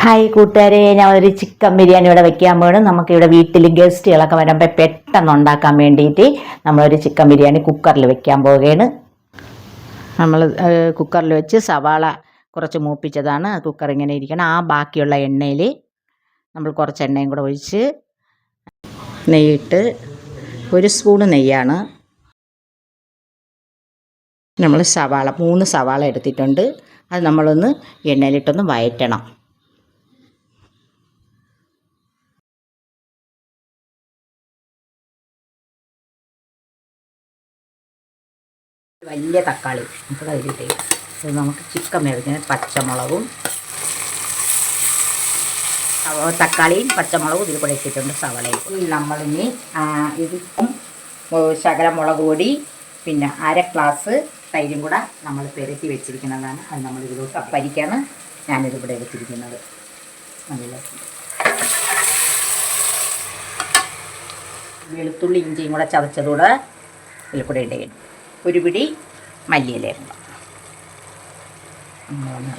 Hi കൂട്ടുകാരെ ഞാൻ ഒരു ചിക്കൻ ബിരിയാണി ഇവിടെ വെക്കാൻ പോകണം നമുക്കിവിടെ വീട്ടിൽ ഗസ്റ്റുകളൊക്കെ വരുമ്പോൾ പെട്ടെന്ന് ഉണ്ടാക്കാൻ വേണ്ടിയിട്ട് നമ്മളൊരു ചിക്കൻ ബിരിയാണി കുക്കറിൽ വെക്കാൻ പോവുകയാണ്. നമ്മൾ കുക്കറിൽ വെച്ച് സവാള കുറച്ച് മൂപ്പിച്ചതാണ്. കുക്കർ ഇങ്ങനെ ഇരിക്കണം. ആ ബാക്കിയുള്ള എണ്ണയിൽ നമ്മൾ കുറച്ച് എണ്ണയും കൂടെ ഒഴിച്ച് നെയ്യിട്ട് ഒരു സ്പൂണ് നെയ്യാണ്. നമ്മൾ സവാള മൂന്ന് സവാള എടുത്തിട്ടുണ്ട്. അത് നമ്മളൊന്ന് എണ്ണയിലിട്ടൊന്ന് വയറ്റണം. വലിയ തക്കാളി. നമുക്ക് കഴുകിട്ടേ നമുക്ക് ചിക്കൻ വേവിക്കുന്ന പച്ചമുളകും തക്കാളിയും പച്ചമുളകും ഇതിൽ കൂടെ ഇട്ടിട്ടുണ്ട് സവളയും. നമ്മളിനി ഇതിപ്പം ശകലം മുളക് പൊടി പിന്നെ അര ഗ്ലാസ് തൈരും കൂടെ നമ്മൾ പെരട്ടി വെച്ചിരിക്കുന്നതാണ്. അത് നമ്മൾ ഇതിലോട്ട് അപ്പരിക്കാണ് ഞാനിതിവിടെ എടുത്തിരിക്കുന്നത്. നല്ല വെളുത്തുള്ളി ഇഞ്ചിയും കൂടെ ചതച്ചതൂടെ ഇതിൽ കൂടെ ഇടുകയും ഒരു പിടി നമ്മളൊന്ന്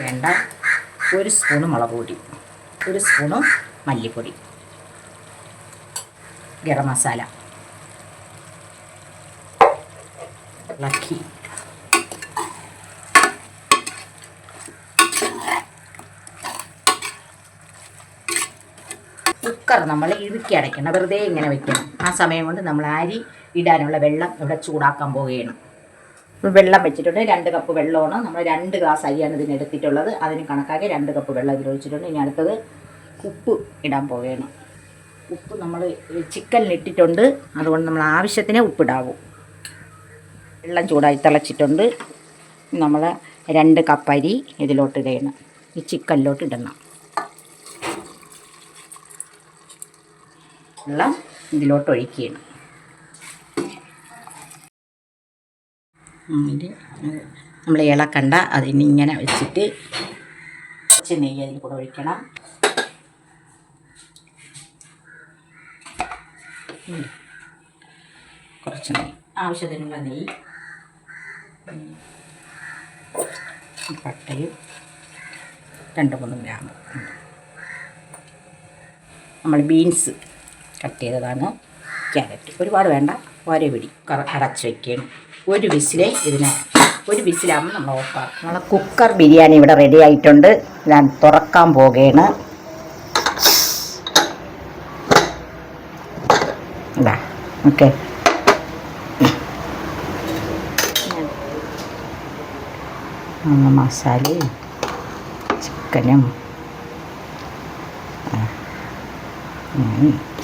വേണ്ട. ഒരു സ്പൂണ് മുളക് പൊടി. ഒരു സ്പൂണ് മല്ലിപ്പൊടി. ഗരം മസാല. ഇളക്കി കുക്കർ നമ്മൾ ഇറുക്കി അടയ്ക്കണം. വെറുതെ ഇങ്ങനെ വെക്കണം. ആ സമയം കൊണ്ട് നമ്മൾ അരി ഇടാനുള്ള വെള്ളം ഇവിടെ ചൂടാക്കാൻ പോവുകയാണ്. വെള്ളം വെച്ചിട്ടുണ്ട്. രണ്ട് കപ്പ് വെള്ളമാണ്. നമ്മൾ രണ്ട് ഗ്ലാസ് അരിയാണ് ഇതിന് എടുത്തിട്ടുള്ളത്. അതിന് കണക്കാക്കി രണ്ട് കപ്പ് വെള്ളം ഇതിൽ ഒഴിച്ചിട്ടുണ്ട്. ഇനി അടുത്തത് ഉപ്പ് ഇടാൻ പോവുകയാണ്. ഉപ്പ് നമ്മൾ ചിക്കനിൽ ഇട്ടിട്ടുണ്ട്. അതുകൊണ്ട് നമ്മൾ ആവശ്യത്തിന് ഉപ്പിടാവൂ. വെള്ളം ചൂടായി തിളച്ചിട്ടുണ്ട്. നമ്മൾ രണ്ട് കപ്പ് അരി ഇതിലോട്ട് ഇടണം. ഈ ചിക്കനിലോട്ട് ഇടണം. വെള്ളം ഇതിലോട്ട് ഒഴിക്കുകയാണ് എന്നിട്ട് നമ്മൾ ഇളക്കണ്ട അതിനിങ്ങനെ വെച്ചിട്ട് കുറച്ച് നെയ്യ് അതിൽ കൂടെ ഒഴിക്കണം. കുറച്ച് നെയ്യ് ആവശ്യത്തിനുള്ള നെയ്യ്. പട്ടയും രണ്ട് മൂന്ന് ഗ്രാം നമ്മൾ ബീൻസ് കട്ട് ചെയ്തതാണ്. ക്യാരറ്റ്. ഒരുപാട് വേണ്ട. ഒരേ പിടി. അടച്ച് വയ്ക്കണം ഒരു വിസിലെ ഇതിന് ഒരു വിസിലാകുമ്പോൾ നമ്മൾ ഓഫാക്കും നമ്മളെ കുക്കർ ബിരിയാണി ഇവിടെ റെഡി ആയിട്ടുണ്ട്. ഞാൻ തുറക്കാൻ പോകുകയാണ് ഓക്കെ. മസാലയും ചിക്കനും. ഉം.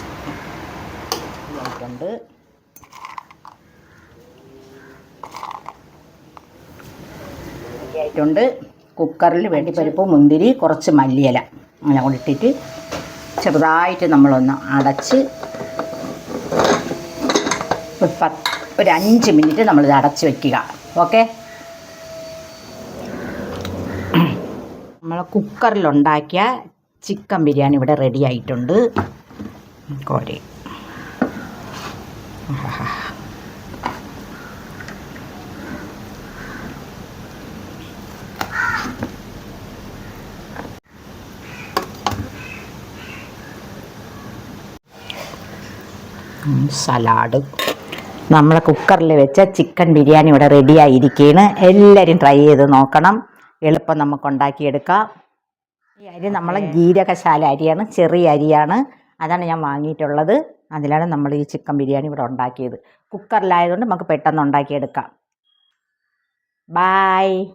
ഇതായിട്ടുണ്ട് ആയിട്ടുണ്ട് കുക്കറിൽ പരിപ്പ് മുന്തിരി കുറച്ച് മല്ലിയില. അങ്ങനെ കൊണ്ടിട്ടിട്ട് ചെറുതായിട്ട് നമ്മളൊന്ന് അടച്ച് പത്ത് ഒരു അഞ്ച് മിനിറ്റ് നമ്മളിത് അടച്ച് വയ്ക്കുക ഓക്കെ? നമ്മൾ കുക്കറിലുണ്ടാക്കിയ ചിക്കൻ ബിരിയാണി ഇവിടെ റെഡി ആയിട്ടുണ്ട്. കോരി. സലാഡ്. നമ്മളെ കുക്കറിൽ വെച്ച ചിക്കൻ ബിരിയാണി ഇവിടെ റെഡി ആയിരിക്കുകയാണ് എല്ലാവരും ട്രൈ ചെയ്ത് നോക്കണം. എളുപ്പം നമുക്ക് ഉണ്ടാക്കിയെടുക്കാം. ഈ അരി നമ്മളെ ജീരകശാല അരിയാണ് ചെറിയ അരിയാണ്. അതാണ് ഞാൻ വാങ്ങിയിട്ടുള്ളത്. അതിലാണ് നമ്മൾ ഈ ചിക്കൻ ബിരിയാണി ഇവിടെ ഉണ്ടാക്കിയത്. കുക്കറിലായതുകൊണ്ട് നമുക്ക് പെട്ടെന്ന് ഉണ്ടാക്കിയെടുക്കാം. ബായ്